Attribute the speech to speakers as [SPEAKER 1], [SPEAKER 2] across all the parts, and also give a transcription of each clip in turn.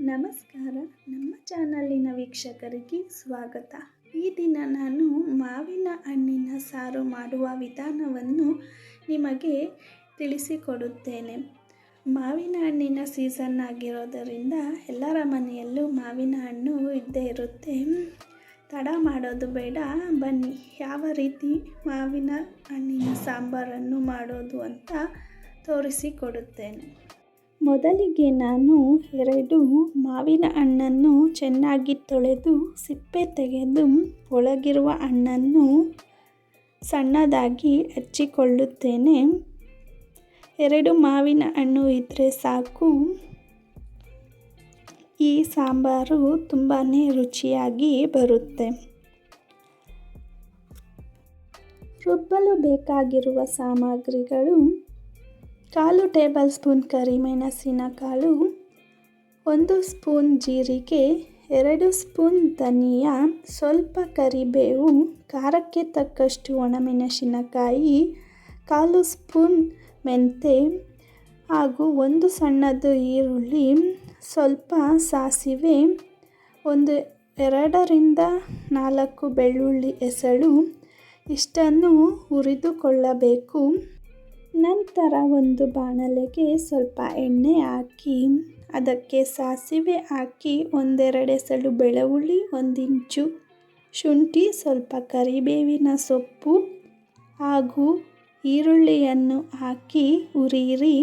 [SPEAKER 1] ನಮಸ್ಕಾರ. ನಮ್ಮ ಚಾನಲಿನ ವೀಕ್ಷಕರಿಗೆ ಸ್ವಾಗತ. ಈ ದಿನ ನಾನು ಮಾವಿನ ಹಣ್ಣಿನ ಸಾರು ಮಾಡುವ ವಿಧಾನವನ್ನು ನಿಮಗೆ ತಿಳಿಸಿಕೊಡುತ್ತೇನೆ. ಮಾವಿನ ಹಣ್ಣಿನ ಸೀಸನ್ ಆಗಿರೋದರಿಂದ ಎಲ್ಲರ ಮನೆಯಲ್ಲೂ ಮಾವಿನ ಹಣ್ಣು ಇದ್ದೇ ಇರುತ್ತೆ. ತಡ ಮಾಡೋದು ಬೇಡ. ಬನ್ನಿ, ಯಾವ ರೀತಿ ಮಾವಿನ ಹಣ್ಣಿನ ಸಾಂಬಾರನ್ನು ಮಾಡೋದು ಅಂತ ತೋರಿಸಿಕೊಡುತ್ತೇನೆ. ಮೊದಲಿಗೆ ನಾನು ಎರಡು ಮಾವಿನ ಹಣ್ಣನ್ನು ಚೆನ್ನಾಗಿ ತೊಳೆದು ಸಿಪ್ಪೆ ತೆಗೆದು ಒಳಗಿರುವ ಹಣ್ಣನ್ನು ಸಣ್ಣದಾಗಿ ಹಚ್ಚಿಕೊಳ್ಳುತ್ತೇನೆ. ಎರಡು ಮಾವಿನ ಹಣ್ಣು ಇದ್ದರೆ ಸಾಕು. ಈ ಸಾಂಬಾರು ತುಂಬಾ ರುಚಿಯಾಗಿ ಬರುತ್ತೆ. ರುಬ್ಬಲು ಬೇಕಾಗಿರುವ ಸಾಮಗ್ರಿಗಳು ಕಾಲು ಟೇಬಲ್ ಸ್ಪೂನ್ ಕರಿಮೆಣಸಿನಕಾಳು ಒಂದು ಸ್ಪೂನ್ ಜೀರಿಗೆ, ಎರಡು ಸ್ಪೂನ್ ಧನಿಯಾ, ಸ್ವಲ್ಪ ಕರಿಬೇವು, ಖಾರಕ್ಕೆ ತಕ್ಕಷ್ಟು ಒಣಮೆಣಸಿನಕಾಯಿ, ಕಾಲು ಸ್ಪೂನ್ ಮೆಂತೆ ಹಾಗೂ ಒಂದು ಸಣ್ಣದು ಈರುಳ್ಳಿ, ಸ್ವಲ್ಪ ಸಾಸಿವೆ, ಒಂದು ಎರಡರಿಂದ ನಾಲ್ಕು ಬೆಳ್ಳುಳ್ಳಿ ಎಸಳು, ಇಷ್ಟನ್ನು ಹುರಿದುಕೊಳ್ಳಬೇಕು. ನಂತರ ಒಂದು ಬಾಣಲೆಗೆ ಸ್ವಲ್ಪ ಎಣ್ಣೆ ಹಾಕಿ, ಅದಕ್ಕೆ ಸಾಸಿವೆ ಹಾಕಿ, ಒಂದೆರಡೆ ಸಲು ಬೆಳ್ಳುಳ್ಳಿ, ಒಂದಿಂಚು, ಶುಂಠಿ, ಸ್ವಲ್ಪ ಕರಿಬೇವಿನ ಸೊಪ್ಪು ಹಾಗೂ ಈರುಳ್ಳಿಯನ್ನು ಹಾಕಿ ಉರಿಯಿರಿ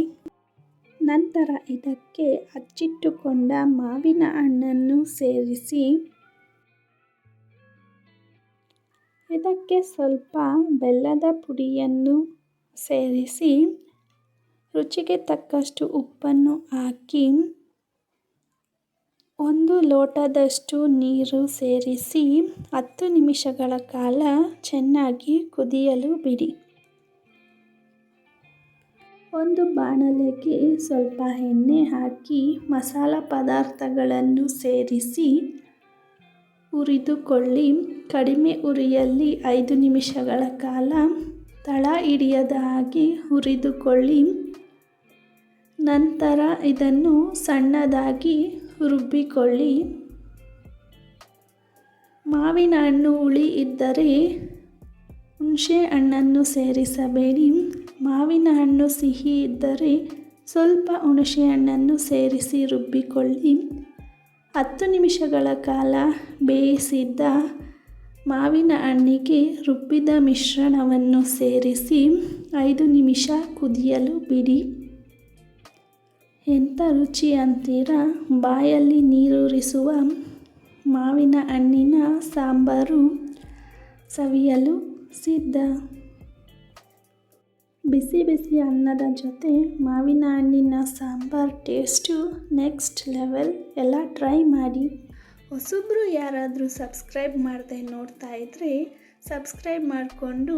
[SPEAKER 1] ನಂತರ ಇದಕ್ಕೆ ಅಚ್ಚಿಟ್ಟುಕೊಂಡ ಮಾವಿನ ಹಣ್ಣನ್ನು ಸೇರಿಸಿ, ಇದಕ್ಕೆ ಸ್ವಲ್ಪ ಬೆಲ್ಲದ ಪುಡಿಯನ್ನು ಸೇರಿಸಿ ರುಚಿಗೆ ತಕ್ಕಷ್ಟು ಉಪ್ಪನ್ನು ಹಾಕಿ ಒಂದು ಲೋಟದಷ್ಟು ನೀರು ಸೇರಿಸಿ ಹತ್ತು ನಿಮಿಷಗಳ ಕಾಲ ಚೆನ್ನಾಗಿ ಕುದಿಯಲು ಬಿಡಿ. ಒಂದು ಬಾಣಲೆಗೆ ಸ್ವಲ್ಪ ಎಣ್ಣೆ ಹಾಕಿ ಮಸಾಲ ಪದಾರ್ಥಗಳನ್ನು ಸೇರಿಸಿ ಹುರಿದುಕೊಳ್ಳಿ. ಕಡಿಮೆ ಉರಿಯಲ್ಲಿ ಐದು ನಿಮಿಷಗಳ ಕಾಲ ತಳ ಹಿಡಿಯದಾಗಿ ಹುರಿದುಕೊಳ್ಳಿ. ನಂತರ ಇದನ್ನು ಸಣ್ಣದಾಗಿ ರುಬ್ಬಿಕೊಳ್ಳಿ. ಮಾವಿನ ಹಣ್ಣು ಹುಳಿ ಇದ್ದರೆ ಹುಣಸೆ ಹಣ್ಣನ್ನು ಸೇರಿಸಬೇಡಿ. ಮಾವಿನ ಹಣ್ಣು ಸಿಹಿ ಇದ್ದರೆ ಸ್ವಲ್ಪ ಹುಣಸೆ ಹಣ್ಣನ್ನು ಸೇರಿಸಿ ರುಬ್ಬಿಕೊಳ್ಳಿ. ಹತ್ತು ನಿಮಿಷಗಳ ಕಾಲ ಬೇಯಿಸಿದ್ದ ಮಾವಿನ ಹಣ್ಣಿಗೆ ರುಬ್ಬಿದ ಮಿಶ್ರಣವನ್ನು ಸೇರಿಸಿ ಐದು ನಿಮಿಷ ಕುದಿಯಲು ಬಿಡಿ. ಎಂಥ ರುಚಿ ಅಂತೀರಾ? ಬಾಯಲ್ಲಿ ನೀರೂರಿಸುವ ಮಾವಿನ ಹಣ್ಣಿನ ಸಾಂಬಾರು ಸವಿಯಲು ಸಿದ್ಧ. ಬಿಸಿ ಬಿಸಿ ಅನ್ನದ ಜೊತೆ ಮಾವಿನ ಹಣ್ಣಿನ ಸಾಂಬಾರ್ ಟೇಸ್ಟು ನೆಕ್ಸ್ಟ್ ಲೆವೆಲ್. ಎಲ್ಲ ಟ್ರೈ ಮಾಡಿ. ಹೊಸಬ್ರು ಯಾರಾದರೂ ಸಬ್ಸ್ಕ್ರೈಬ್ ಮಾಡದೆ ನೋಡ್ತಾ ಇದ್ದರೆ ಸಬ್ಸ್ಕ್ರೈಬ್ ಮಾಡಿಕೊಂಡು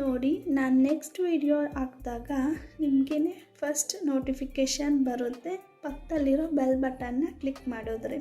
[SPEAKER 1] ನೋಡಿ, ನಾನು ನೆಕ್ಸ್ಟ್ ವಿಡಿಯೋ ಹಾಕಿದಾಗ ನಿಮಗೇ ಫಸ್ಟ್ ನೋಟಿಫಿಕೇಷನ್ ಬರುತ್ತೆ. ಪಕ್ಕದಲ್ಲಿರೋ ಬೆಲ್ ಬಟನ್ನ ಕ್ಲಿಕ್ ಮಾಡಿದ್ರೆ.